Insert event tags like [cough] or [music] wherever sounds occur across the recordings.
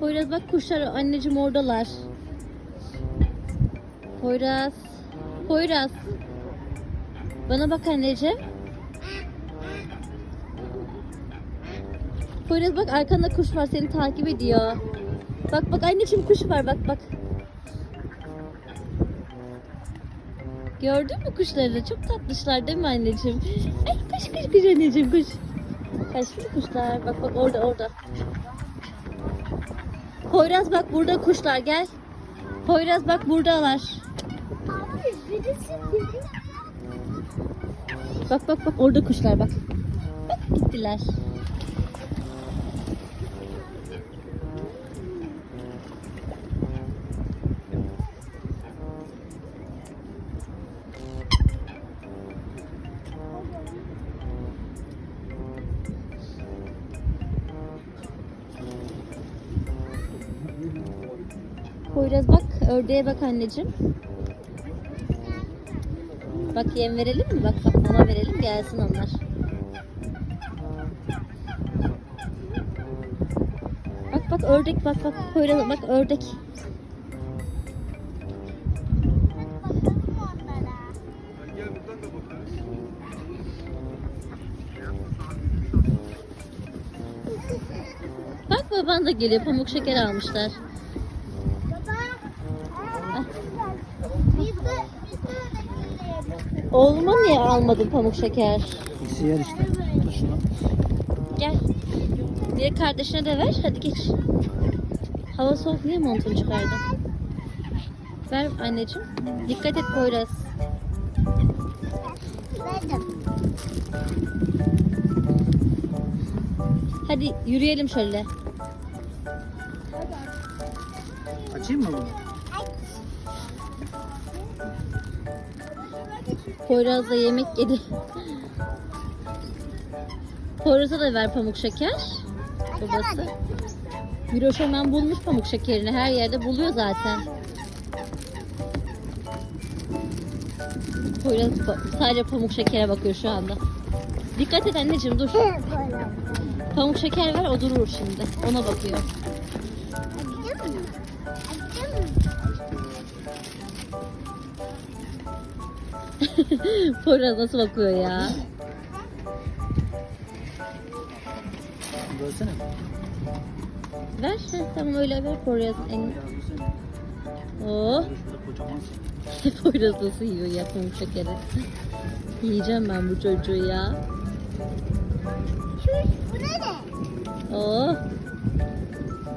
Poyraz bak kuşlar anneciğim oradalar. Poyraz. Poyraz. Bana bak anneciğim. Poyraz bak arkanda kuş var seni takip ediyor. Bak bak anneciğim kuş var bak bak. Gördün mü kuşları? Çok tatlışlar değil mi anneciğim? Ay kuş kuş kuş anneciğim kuş. Kaçtı kuşlar. Bak bak orada orada. Poyraz bak burada kuşlar gel. Poyraz bak buradalar. Bak bak bak orada kuşlar bak. Bak gittiler. Poyraz bak ördeğe bak anneciğim. Bak yem verelim mi? Bak bak mama verelim gelsin onlar. Bak bak ördek bak bak Poyraz bak ördek. Bak baban da geliyor pamuk şeker almışlar. Oğluma niye almadın pamuk şeker? İkisi yer işte. Tut şunu. Gel. Bir kardeşine de ver. Hadi geç. Hava soğuk niye montunu çıkardın? Ver anneciğim. Dikkat et Poyraz. Verdim. Hadi yürüyelim şöyle. Açayım mı bunu? Poyraz da yemek yedi. Poyraz'a da ver pamuk şeker. Babası. Miroş hemen bulmuş pamuk şekerini. Her yerde buluyor zaten. Poyraz sadece pamuk şekere bakıyor şu anda. Dikkat et anneciğim dur. Pamuk şeker ver o durur şimdi. Ona bakıyor. Acıdı mı? Acıdı mı? [laughs] Poyraz nasıl bakıyor ya? Görsene. Ver. Heh, tamam öyle ver Poyraz'ın elini. Oh. [laughs] Poyraz nasıl yiyor ya şekeri. Yiyeceğim ben bu çocuğu ya. Şu bu ne? Oh.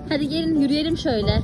Hadi gelin yürüyelim şöyle.